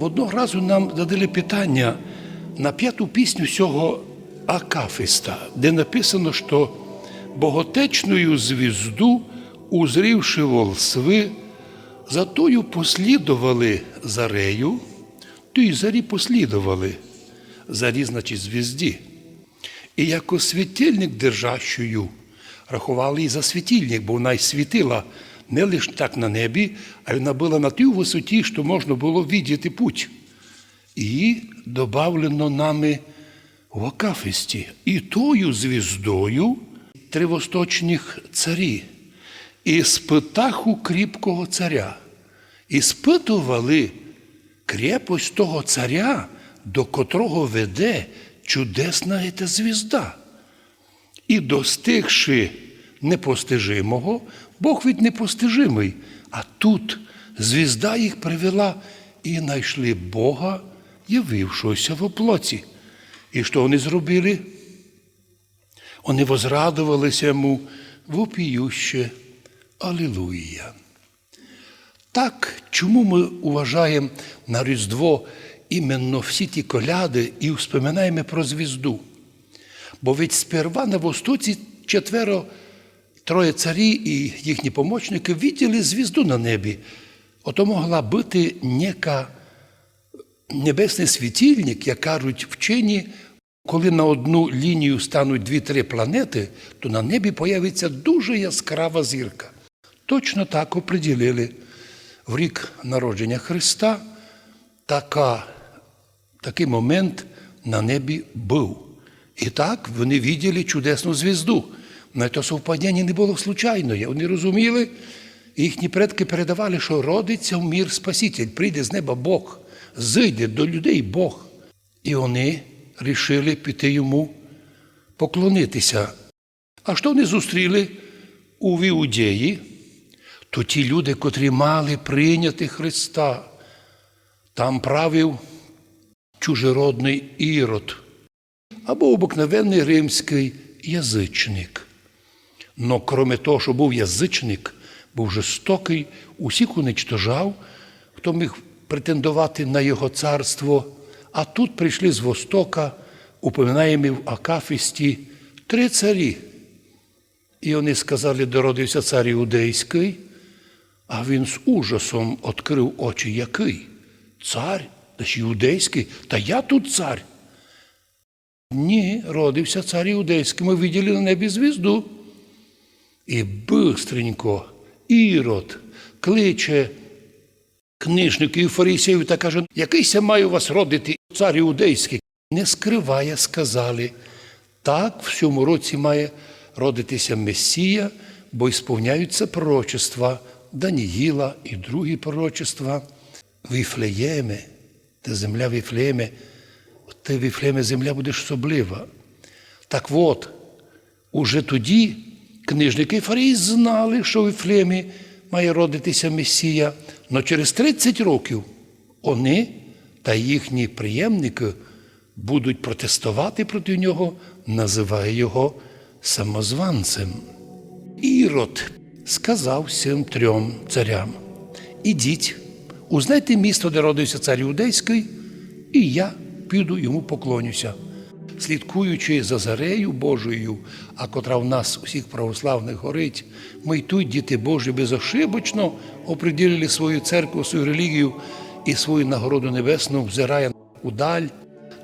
Одного разу нам задали питання на п'яту пісню цього Акафиста, де написано, що боготечною звізду, узрівши волсви, за тою послідували зарею, то й зарі послідували, зарі, значить, звізді. І як освітильник держащою, рахували і за світильник, бо вона й світила не лише так на небі, а вона була на тій висоті, що можна було видіти путь. І добавлено нами в Акафисті. І тою звіздою три восточних царі, і спитаху кріпкого царя, і спитували крепость того царя, до котрого веде чудесна ета звізда. І достигши непостижимого, Бог від непостижимий. А тут звізда їх привела і знайшли Бога, явившогося в оплоті. І що вони зробили? Вони возрадувалися йому вопіюще Алілуя. Так, чому ми вважаємо на Різдво іменно всі ті коляди і вспоминаємо про звізду? Бо ведь сперва на Востоці четверо троє царі і їхні помічники виділи звізду на небі. Ото могла бути нека небесний світильник, як кажуть вчені, коли на одну лінію стануть дві-три планети, то на небі появиться дуже яскрава зірка. Точно так оприділили в рік народження Христа така, такий момент на небі був. І так вони виділи чудесну звізду. Но це совпадіння не було случайне. Вони розуміли, їхні предки передавали, що родиться в мір Спаситель, прийде з неба Бог, зійде до людей Бог. І вони рішили піти йому поклонитися. А що вони зустріли у Іудеї? То ті люди, котрі мали прийняти Христа, там правив чужеродний ірод або обикновенний римський язичник. Но кроме того, що був язичник, був жорстокий, усіх уничтожав, хто міг претендувати на його царство. А тут прийшли з Востока, упоминаємо в Акафісті, три царі. І вони сказали, дородився цар Іудейський, а він з ужасом відкрив очі, який? Цар, та ж іудейський, та я тут цар. Ні, родився цар Іудейський, ми виділи на небі звізду. І бистренько Ірод кличе книжників і фарисеїв та каже, якийсь має у вас родити цар Іудейський. Не скриває, сказали. Так, в цьому році має родитися Месія, бо ісповняються пророчества Даніїла і другі пророчества. Віфлеєме, та земля Віфлеєме, те Віфлеєме земля буде особлива. Так от, уже тоді книжники фарії знали, що в Віфлеємі має родитися Месія, але через 30 років вони та їхні приємники будуть протестувати проти нього, називає його самозванцем. Ірод сказав цим трьом царям: ідіть, узнайте місто, де родився цар Іудейський, і я піду йому поклонюся. Слідкуючи за зарею Божою, а котра в нас усіх православних горить, ми й тут, діти Божі, безошибочно оприділили свою церкву, свою релігію і свою нагороду небесну, взирає удаль.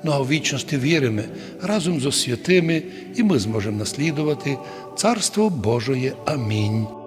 Ну а в вічності віримо разом з святими, і ми зможемо наслідувати Царство Божоє. Амінь.